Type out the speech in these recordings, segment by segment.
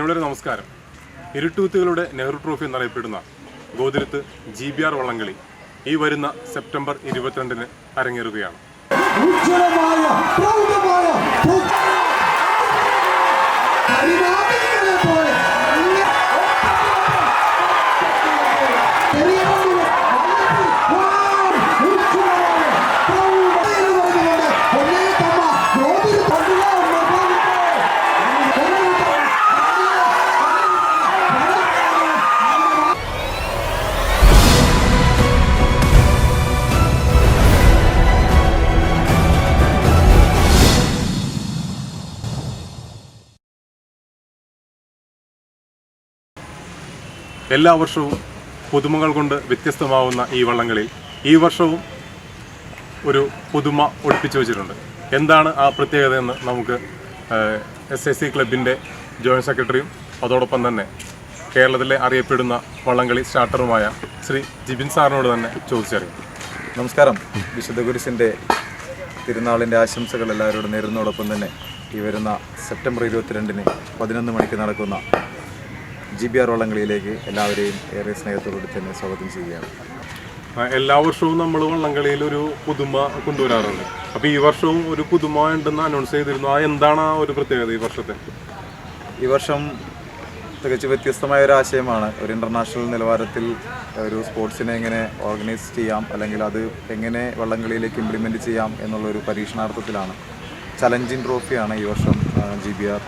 പ്രിയമുള്ളൊരു നമസ്കാരം. ഇരുട്ടൂത്തുകളുടെ നെഹ്റു ട്രോഫി എന്നറിയപ്പെടുന്ന ഗോതിരത്ത് G B R വള്ളംകളി ഈ വരുന്ന സെപ്റ്റംബർ ഇരുപത്തിരണ്ടിന് അരങ്ങേറുകയാണ്. എല്ലാ വർഷവും പുതുമകൾ കൊണ്ട് വ്യത്യസ്തമാവുന്ന ഈ വള്ളങ്ങളിൽ ഈ വർഷവും ഒരു പുതുമ ഒളിപ്പിച്ചു വെച്ചിട്ടുണ്ട്. എന്താണ് ആ പ്രത്യേകത എന്ന് നമുക്ക് എസ് എസ് സി ക്ലബിന്റെ ജോയിന്റ് സെക്രട്ടറിയും അതോടൊപ്പം തന്നെ കേരളത്തിലെ അറിയപ്പെടുന്ന വള്ളംകളി സ്റ്റാർട്ടറുമായ ശ്രീ ജിബിൻ സാറിനോട് തന്നെ ചോദിച്ചറിയും. നമസ്കാരം. വിശുദ്ധ കുരിശിന്റെ തിരുനാളിന്റെ ആശംസകൾ എല്ലാവരോടും നേരുന്നതോടൊപ്പം തന്നെ ഈ വരുന്ന സെപ്റ്റംബർ ഇരുപത്തിരണ്ടിന് പതിനൊന്ന് മണിക്ക് നടക്കുന്ന ജി ബി ആർ വള്ളംകളിയിലേക്ക് എല്ലാവരെയും ഏറെ സ്നേഹത്തോടുകൂടി തന്നെ സ്വാഗതം ചെയ്യുകയാണ്. എല്ലാ വർഷവും നമ്മൾ വള്ളംകളിയിൽ ഒരു പുതുമ കൊണ്ടുവരാറുണ്ട്. അപ്പോൾ ഈ വർഷവും ഒരു പുതുമ ഉണ്ടെന്ന് അനൗൺസ് ചെയ്തിരുന്നു. ആ എന്താണ് ആ ഒരു പ്രത്യേകത ഈ വർഷത്തെ? ഈ വർഷം തികച്ചും വ്യത്യസ്തമായ ഒരു ആശയമാണ്. ഒരു ഇന്റർനാഷണൽ നിലവാരത്തിൽ ഒരു സ്പോർട്സിനെ എങ്ങനെ ഓർഗനൈസ് ചെയ്യാം അല്ലെങ്കിൽ അത് എങ്ങനെ വള്ളംകളിയിലേക്ക് ഇംപ്ലിമെന്റ് ചെയ്യാം എന്നുള്ളൊരു പരീക്ഷണാർത്ഥത്തിലാണ്. ചലഞ്ചിങ് ട്രോഫിയാണ് ഈ വർഷം ജി ബി ആർ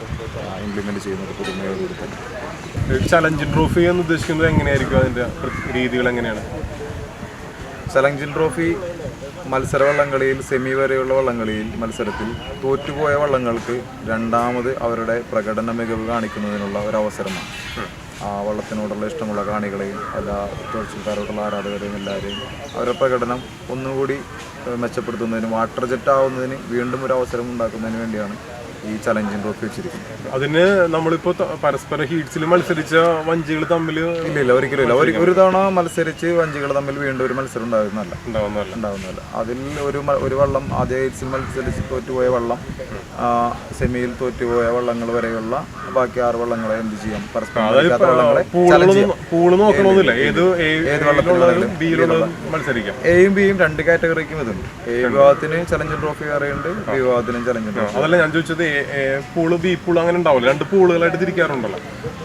ഇംപ്ലിമെന്റ് ചെയ്യുന്നത് പുതുമയോടുകൂടി. തന്നെ ചലഞ്ച് ട്രോഫി എന്ന് ഉദ്ദേശിക്കുന്നത് എങ്ങനെയായിരിക്കും അതിന്റെ രീതികൾ എങ്ങനെയാണ്? ചലഞ്ചിങ് ട്രോഫി മത്സര വള്ളംകളിയിൽ സെമി വരെയുള്ള വള്ളംകളിയിൽ മത്സരത്തിൽ തോറ്റുപോയ വള്ളങ്ങൾക്ക് രണ്ടാമത് അവരുടെ പ്രകടന മികവ് കാണിക്കുന്നതിനുള്ള ഒരു അവസരമാണ് ആ വള്ളത്തിനോടുള്ള ഇഷ്ടമുള്ള കാണികളെയും എല്ലാ തുഴച്ചിൽക്കാരോടുള്ള ആരാധകരെയും എല്ലാവരെയും അവരുടെ പ്രകടനം ഒന്നുകൂടി മെച്ചപ്പെടുത്തുന്നതിന് വാട്ടർ ജെറ്റ് ആവുന്നതിന് വീണ്ടും ഒരു അവസരം ഉണ്ടാക്കുന്നതിന് വേണ്ടിയാണ് ഈ ചലഞ്ചിങ് ട്രോഫി വെച്ചിരിക്കുന്നത് അതിന് നമ്മളിപ്പോ പരസ്പര ഹീറ്റ്സിൽ മത്സരിച്ച വഞ്ചികൾ തമ്മിൽ ഇല്ല ഇല്ല ഒരിക്കലും ഇല്ല. ഒരു തവണ മത്സരിച്ച് വഞ്ചികൾ തമ്മിൽ വീണ്ടും ഒരു മത്സരം ഉണ്ടാകുന്നല്ല ഉണ്ടാവുന്നില്ല അതിൽ ഒരു ഒരു വള്ളം ആദ്യ ഹീറ്റ്സിൽ മത്സരിച്ച് തോറ്റുപോയ വള്ളം സെമിയിൽ തോറ്റുപോയ വള്ളങ്ങൾ വരെയുള്ള ബാക്കി ആറ് വള്ളങ്ങളെ എന്ത് ചെയ്യാം? പരസ്പരം ഏത് മത്സരിക്കാം. എയും ബിയും രണ്ട് കാറ്റഗറിക്കും ഇതുണ്ട്. എ വിഭാഗത്തിന് ചലഞ്ച് ട്രോഫി വേറെയുണ്ട് ബി വിഭാഗത്തിനും ചലഞ്ച് ട്രോഫി അതല്ല ഞാൻ ചോദിച്ചത് പൂൾ ബി പൂൾ അങ്ങനെ ഉണ്ടാവില്ല? രണ്ട് പൂളുകളായിട്ട് തിരിക്കാറുണ്ടല്ലോ.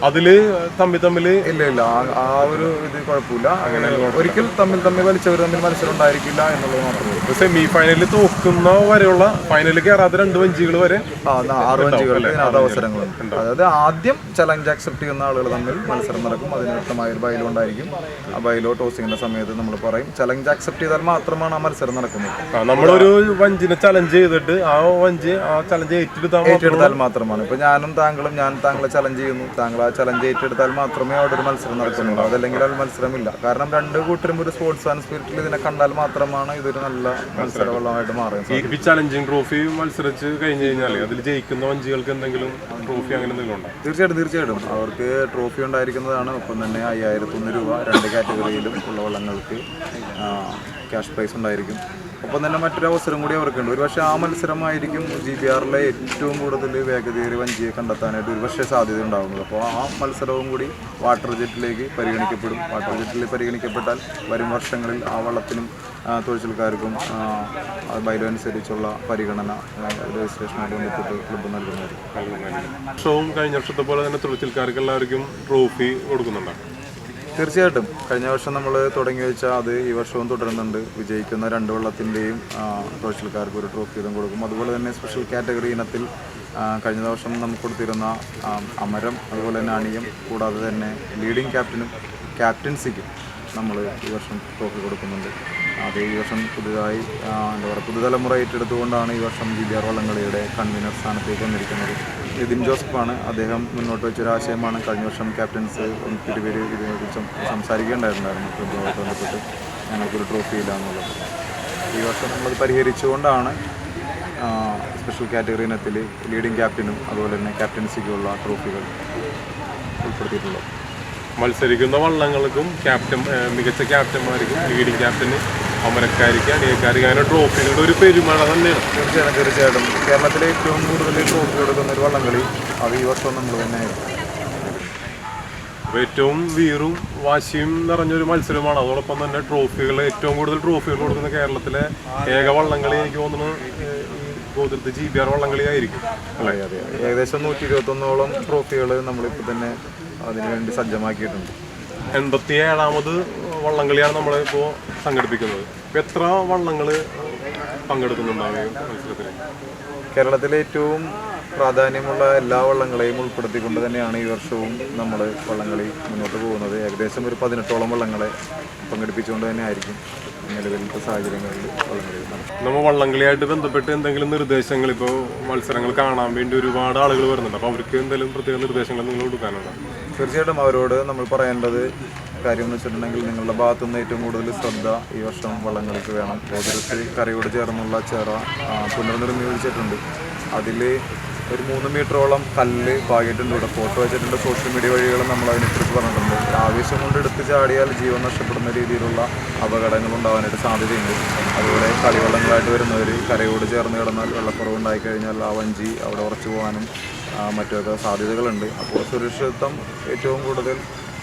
അതിൽ തമ്മിൽ തമ്മിൽ ഇല്ല ഇല്ല. ആ- ഒരു ഇത് കുഴപ്പമില്ല. അങ്ങനെ ഒരിക്കൽ തമ്മിൽ തമ്മിൽ വലിച്ചവർ തമ്മിൽ മത്സരം ഉണ്ടായിരിക്കില്ല എന്നുള്ളത് മാത്രമേ സെമി ഫൈനലിൽ തോക്കുന്ന വരെയുള്ള ഫൈനലിൽ കയറാത്ത രണ്ട് വഞ്ചികൾ വരെ ആറ് വഞ്ചികൾ അവസരങ്ങൾ അവസരങ്ങളുണ്ട്. അതായത് ആദ്യം ചലഞ്ച് അക്സെപ്റ്റ് ചെയ്യുന്ന ആളുകൾ തമ്മിൽ മത്സരം നടക്കും. അതിന് വ്യക്തമായ ഒരു ബൈലോ ഉണ്ടായിരിക്കും. ആ ബൈലോ ടോസിങ്ങിന്റെ സമയത്ത് നമ്മൾ പറയും. ചലഞ്ച് അക്സെപ്റ്റ് ചെയ്താൽ മാത്രമാണ് ആ മത്സരം നടക്കുന്നത്. നമ്മളൊരു വഞ്ചിനെ ചലഞ്ച് ചെയ്തിട്ട് ആ വഞ്ചി ആ ചലഞ്ച് ഏറ്റെടുത്താൽ മാത്രം ഏറ്റെടുത്താൽ മാത്രമാണ്. ഇപ്പൊ ഞാനും താങ്കളും ഞാൻ താങ്കളെ ചലഞ്ച് ചെയ്യുന്നു. താങ്കൾ ആ ചലഞ്ച് ഏറ്റെടുത്താൽ മാത്രമേ അവിടെ ഒരു മത്സരം നടക്കുന്നുള്ളൂ. അതല്ലെങ്കിൽ അത് മത്സരമില്ല. കാരണം രണ്ട് കൂട്ടരും ഒരു സ്പോർട്സ് ആൻഡ് സ്പിരിറ്റിൽ ഇതിനെ കണ്ടാൽ മാത്രമാണ് ഇതൊരു നല്ല മത്സരവെള്ളമായിട്ട് മാറിയത് ഈ ചലഞ്ചിങ് ട്രോഫി മത്സരിച്ച് കഴിഞ്ഞു കഴിഞ്ഞാൽ അതിൽ ജയിക്കുന്ന വഞ്ചികൾക്ക് എന്തെങ്കിലും ട്രോഫി അങ്ങനെ എന്തെങ്കിലും ഉണ്ടോ? തീർച്ചയായിട്ടും തീർച്ചയായിട്ടും. അവർക്ക് ട്രോഫി ഉണ്ടായിരിക്കുന്നതാണ്. ഒപ്പം തന്നെ അയ്യായിരത്തൊന്ന് രൂപ രണ്ട് കാറ്റഗറിയിലും ഉള്ള വള്ളങ്ങൾക്ക് ക്യാഷ് പ്രൈസ് ഉണ്ടായിരിക്കും. ഒപ്പം തന്നെ മറ്റൊരു അവസരം കൂടി അവർക്കുണ്ട്. ഒരുപക്ഷെ ആ മത്സരമായിരിക്കും ജി ബി ആറിലെ ഏറ്റവും കൂടുതൽ വേഗതയേറി വഞ്ചിയെ കണ്ടെത്താനായിട്ട് ഒരുപക്ഷെ സാധ്യത ഉണ്ടാകുന്നത് അപ്പോൾ ആ മത്സരവും കൂടി വാട്ടർ ജെറ്റിലേക്ക് പരിഗണിക്കപ്പെടും. വാട്ടർ ജെറ്റിൽ പരിഗണിക്കപ്പെട്ടാൽ വരും വർഷങ്ങളിൽ ആ വള്ളത്തിനും തൊഴിൽക്കാർക്കും അനുസരിച്ചുള്ള പരിഗണന രജിസ്ട്രേഷനായിട്ട് ബന്ധപ്പെട്ട് ക്ലബ്ബ് നൽകുന്നതായിരിക്കും. വർഷവും കഴിഞ്ഞ വർഷത്തെ പോലെ തന്നെ തൊഴിൽക്കാർക്ക് എല്ലാവർക്കും ട്രോഫി കൊടുക്കുന്നുണ്ടോ. തീർച്ചയായിട്ടും. കഴിഞ്ഞ വർഷം നമ്മൾ തുടങ്ങി വെച്ച അത് ഈ വർഷവും തുടരുന്നുണ്ട്. വിജയിക്കുന്ന രണ്ട് വള്ളത്തിന്റെയും തൊഴിൽക്കാർക്ക് ഒരു ട്രോഫി വീതം കൊടുക്കും. അതുപോലെ തന്നെ സ്പെഷ്യൽ കാറ്റഗറി ഇനത്തിൽ കഴിഞ്ഞ ദിവസം നമുക്ക് കൊടുത്തിരുന്ന അമരം അതുപോലെ തന്നെ അണിയും കൂടാതെ തന്നെ ലീഡിംഗ് ക്യാപ്റ്റനും ക്യാപ്റ്റൻസിക്കും നമ്മൾ ഈ വർഷം ട്രോഫി കൊടുക്കുന്നുണ്ട്. അത് ഈ വർഷം പുതുതായി എന്താ പറയുക പുതുതലമുറ ഏറ്റെടുത്തുകൊണ്ടാണ് ഈ വർഷം ജി ബി ആർ വള്ളംകളിയുടെ കൺവീനർ സ്ഥാനത്തേക്ക് വന്നിരിക്കുന്നത്. നിതിൻ ജോസഫാണ്. അദ്ദേഹം മുന്നോട്ട് വെച്ചൊരു ആശയമാണ്. കഴിഞ്ഞ വർഷം ക്യാപ്റ്റൻസ് തിരുവര് ഇതിനെക്കുറിച്ച് സംസാരിക്കേണ്ടായിരുന്നായിരുന്നു. ക്ലബ്ബുമായിട്ട് ബന്ധപ്പെട്ട് ഞങ്ങൾക്കൊരു ട്രോഫി ഇല്ല എന്നുള്ളത് ഈ വർഷം നമ്മളത് പരിഹരിച്ചുകൊണ്ടാണ് സ്പെഷ്യൽ കാറ്റഗറി ഇനത്തിൽ ലീഡിംഗ് ക്യാപ്റ്റനും അതുപോലെ തന്നെ ക്യാപ്റ്റൻസിക്കുള്ള ട്രോഫികൾ ഉൾപ്പെടുത്തിയിട്ടുള്ളത്. മത്സരിക്കുന്ന വള്ളങ്ങൾക്കും ക്യാപ്റ്റൻ മികച്ച ക്യാപ്റ്റന്മാർക്കും ലീഡിംഗ് ക്യാപ്റ്റന് അമരക്കാരിക്ക് അടിയക്കാരിക്ക് അങ്ങനെ ട്രോഫികളുടെ ഒരു പെരുമഴ തന്നെയാണ്. തീർച്ചയായിട്ടും തീർച്ചയായിട്ടും. കേരളത്തിലെ ഏറ്റവും കൂടുതൽ ട്രോഫി കൊടുക്കുന്ന ഒരു വള്ളംകളി അത് ഈ വർഷം നമ്മൾ തന്നെ അപ്പോൾ ഏറ്റവും വീറും വാശിയും നിറഞ്ഞൊരു മത്സരമാണ്. അതോടൊപ്പം തന്നെ ട്രോഫികൾ ഏറ്റവും കൂടുതൽ ട്രോഫികൾ കൊടുക്കുന്ന കേരളത്തിലെ ഏക വള്ളംകളി എനിക്ക് തോന്നുന്നു ഗോകുലത്ത് ജി ബി ആർ വള്ളംകളി ആയിരിക്കും അല്ലേ? അതെ അതെ. ഏകദേശം നൂറ്റി ഇരുപത്തൊന്നോളം ട്രോഫികൾ നമ്മളിപ്പോൾ തന്നെ അതിനു വേണ്ടി സജ്ജമാക്കിയിട്ടുണ്ട്. എൺപത്തി ഏഴാമത് വള്ളംകളിയാണ് നമ്മളിപ്പോൾ സംഘടിപ്പിക്കുന്നത്. ഇപ്പൊ എത്ര വള്ളങ്ങൾ പങ്കെടുക്കുന്നുണ്ടാവുകയും മത്സരത്തിൽ കേരളത്തിലെ ഏറ്റവും പ്രാധാന്യമുള്ള എല്ലാ വള്ളങ്ങളെയും ഉൾപ്പെടുത്തിക്കൊണ്ട് തന്നെയാണ് ഈ വർഷവും നമ്മൾ വള്ളംകളി മുന്നോട്ട് പോകുന്നത്. ഏകദേശം ഒരു പതിനെട്ടോളം വള്ളങ്ങളെ പങ്കെടുപ്പിച്ചുകൊണ്ട് തന്നെ ആയിരിക്കും നിലവിലത്തെ സാഹചര്യങ്ങളിൽ വള്ളംകളി നമ്മൾ വള്ളംകളിയായിട്ട് ബന്ധപ്പെട്ട് എന്തെങ്കിലും നിർദ്ദേശങ്ങൾ ഇപ്പോൾ മത്സരങ്ങൾ കാണാൻ വേണ്ടി ഒരുപാട് ആളുകൾ വരുന്നുണ്ട്. അപ്പോൾ അവർക്ക് എന്തെങ്കിലും പ്രത്യേക നിർദ്ദേശങ്ങൾ നിങ്ങൾ കൊടുക്കാനുണ്ടോ? തീർച്ചയായിട്ടും അവരോട് നമ്മൾ പറയേണ്ടത് കാര്യം എന്ന് വെച്ചിട്ടുണ്ടെങ്കിൽ നിങ്ങളുടെ ഭാഗത്തു നിന്ന് ഏറ്റവും കൂടുതൽ ശ്രദ്ധ ഈ വർഷം വള്ളങ്ങൾക്ക് വേണം. കോതിരത്ത് കരയോട് ചേർന്നുള്ള ചിറ പുനർനിർമ്മിച്ചിട്ടുണ്ട് അതിൽ ഒരു മൂന്ന് മീറ്ററോളം കല്ല് പാകിയിട്ടുണ്ട്. ഇവിടെ ഫോട്ടോ വെച്ചിട്ടുണ്ട്. സോഷ്യൽ മീഡിയ വഴികളും നമ്മൾ അതിനെക്കുറിച്ച് പറഞ്ഞിട്ടുണ്ട്. ആവേശം കൊണ്ട് എടുത്ത് ചാടിയാൽ ജീവൻ നഷ്ടപ്പെടുന്ന രീതിയിലുള്ള അപകടങ്ങൾ ഉണ്ടാവാനായിട്ട് സാധ്യതയുണ്ട്. അതുപോലെ കളിവള്ളങ്ങളായിട്ട് വരുന്നവർ കരയോട് ചേർന്ന് കിടന്നാൽ വെള്ളക്കുറവ് ഉണ്ടായിക്കഴിഞ്ഞാൽ ആ വഞ്ചി അവിടെ ഉറച്ചു പോകാനും മറ്റൊക്കെ സാധ്യതകളുണ്ട്. അപ്പോൾ സുരക്ഷിതത്വം ഏറ്റവും കൂടുതൽ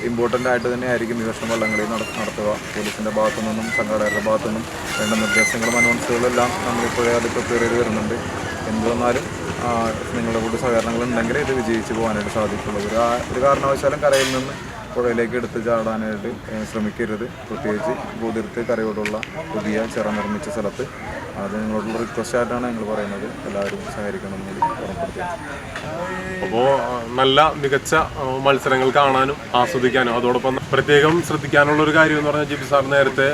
ഇമ്പോർട്ടന്റ് ആയിട്ട് തന്നെ ആയിരിക്കും ഈ വർഷം വള്ളംകളി നടത്തുക. പോലീസിന്റെ ഭാഗത്തു നിന്നും സംഘാടകരുടെ ഭാഗത്തു നിന്നും വേണ്ട നിർദ്ദേശങ്ങളും അനൗൺസുകളെല്ലാം നമ്മളിപ്പോഴേ അത് പ്രിപ്പയർ ചെയ്ത് വരുന്നുണ്ട്. എന്ത് വന്നാലും നിങ്ങളുടെ കൂടെ സഹകരണങ്ങൾ ഉണ്ടെങ്കിൽ ഇത് വിജയിച്ച് പോകാനായിട്ട് സാധിക്കുള്ളൂ. ഒരു ഒരു കാരണവശാലും കരയിൽ നിന്ന് പുഴയിലേക്ക് എടുത്ത് ചാടാനായിട്ട് ശ്രമിക്കരുത്. പ്രത്യേകിച്ച് ബോധിർത്ത് കരയോടുള്ള പുതിയ ചിറ നിർമ്മിച്ച സ്ഥലത്ത്. അത് നിങ്ങളോടുള്ള റിക്വസ്റ്റ് ആയിട്ടാണ് ഞങ്ങൾ പറയുന്നത്. എല്ലാവരും സഹകരിക്കണം എന്ന് അപ്പോൾ നല്ല മികച്ച മത്സരങ്ങൾ കാണാനും ആസ്വദിക്കാനും അതോടൊപ്പം പ്രത്യേകം ശ്രദ്ധിക്കാനുള്ള ഒരു കാര്യം എന്ന് പറഞ്ഞാൽ ജിബി സാർ നേരത്തെ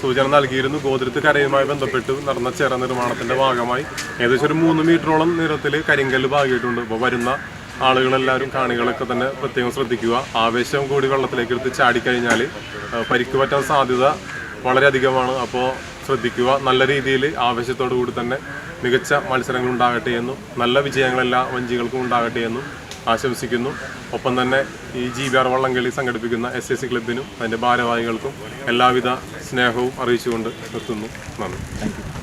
സൂചന നൽകിയിരുന്നു. ഗോതിരത്ത് കരയുമായി ബന്ധപ്പെട്ട് നടന്ന ചിറ നിർമ്മാണത്തിന്റെ ഭാഗമായി ഏകദേശം ഒരു മൂന്ന് മീറ്ററോളം നിരത്തിൽ കരിങ്കല്ല് ഭാഗിയിട്ടുണ്ട് അപ്പോൾ വരുന്ന ആളുകളെല്ലാവരും കാണികളൊക്കെ തന്നെ പ്രത്യേകം ശ്രദ്ധിക്കുക. ആവേശം കൂടി വെള്ളത്തിലേക്ക് എടുത്ത് ചാടിക്കഴിഞ്ഞാൽ പരിക്ക് പറ്റാൻ സാധ്യത വളരെയധികമാണ്. അപ്പോൾ ശ്രദ്ധിക്കുക. നല്ല രീതിയിൽ ആവേശത്തോടു കൂടി തന്നെ മികച്ച മത്സരങ്ങൾ ഉണ്ടാകട്ടെ എന്നും നല്ല വിജയങ്ങൾ എല്ലാ വഞ്ചികൾക്കും ഉണ്ടാകട്ടെ എന്നും ആശംസിക്കുന്നു. ഒപ്പം തന്നെ ഈ ജി ബി ആർ വള്ളംകളി സംഘടിപ്പിക്കുന്ന എസ് എസ് സി ക്ലബിനും അതിന്റെ ഭാരവാഹികൾക്കും എല്ലാവിധ സ്നേഹവും അറിയിച്ചുകൊണ്ട് നിർത്തുന്നു. നന്ദി.